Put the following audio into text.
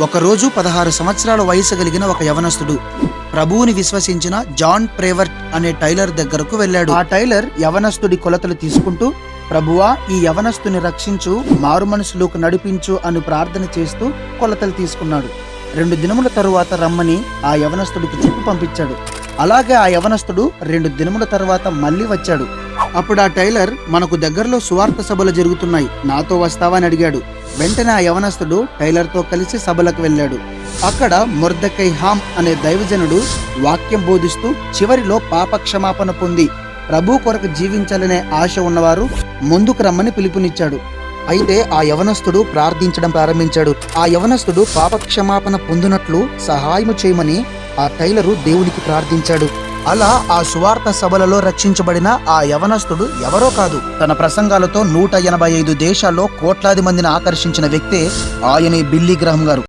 ఒకరోజు పదహారు సంవత్సరాల వయసు కలిగిన ఒక యవనస్తుడు. ప్రభువుని విశ్వసించిన జాన్ ప్రేవర్ట్ అనే టైలర్ దగ్గరకు వెళ్ళాడు. ఆ టైలర్ యవనస్తుడి కొలతలు తీసుకుంటూ ప్రభువా ఈ యవనస్తుని రక్షించు మారు మనసులోకి నడిపించు అని ప్రార్థన చేస్తూ కొలతలు తీసుకున్నాడు. రెండు దినముల తరువాత రమ్మని ఆ యవనస్తుడికి చెప్పి పంపించాడు. అలాగే ఆ యవనస్తుడు రెండు దినముల తరువాత మళ్ళీ వచ్చాడు. అప్పుడు ఆ టైలర్ మనకు దగ్గరలో సువార్త సభలు జరుగుతున్నాయి. నాతో వస్తావా? అని అడిగాడు. వెంటనే ఆ యవనస్తుడు టైలర్తో కలిసి సభలకు వెళ్ళాడు. అక్కడ మొర్దకై హామ్ అనే దైవజనుడు వాక్యం బోధిస్తూ చివరిలో పాప క్షమాపణ పొంది ప్రభు కొరకు జీవించాలనే ఆశ ఉన్నవారు ముందుకు రమ్మని పిలుపునిచ్చాడు. అయితే ఆ యవనస్తుడు ప్రార్థించడం ప్రారంభించాడు. ఆ యవనస్తుడు పాపక్షమాపణ పొందినట్లు సహాయము చేయమని ఆ టైలరు దేవునికి ప్రార్థించాడు. అలా ఆ సువార్త సభలలో రక్షించబడిన ఆ యవనస్తుడు ఎవరో కాదు. తన ప్రసంగాలతో నూట ఎనభై ఐదు దేశాల్లో కోట్లాది మందిని ఆకర్షించిన వ్యక్తే ఆయనే బిల్లీ గ్రహం గారు.